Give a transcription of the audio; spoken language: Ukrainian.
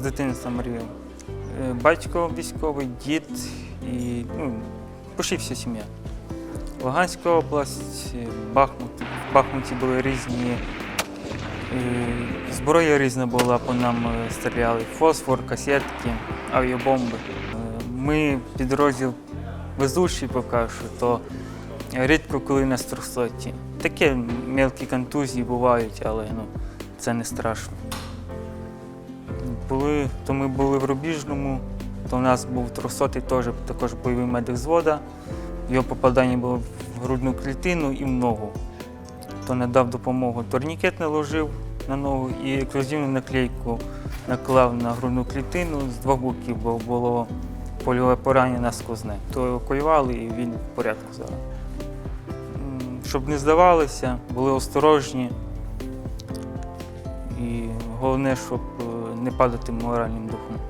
з дитинства мріяв. Е, Батько військовий, дід і ну, почти сім'я. Луганська область, Бахмут. В Бахмуті були різні. е, Зброя різна була, по нам е, стріляли. Фосфор, касетки, авіабомби. Ми підрозділ везучий поки що, то рідко коли на 300. Таке мелкі контузії бувають, але ну, це не страшно. Були, то ми були в Рубіжному, то в нас був 300 теж також бойовий медик звода. Його попадання було в грудну клітину і в ногу. То надав допомогу. Турнікет наложив на ногу і ексклюзивну наклейку наклав на грудну клітину з двох боків, бо було польове поранення насквозне. То евакуювали і він в порядку зараз. Щоб не здавалися, були осторожні. І головне, щоб е, не падати моральним духом.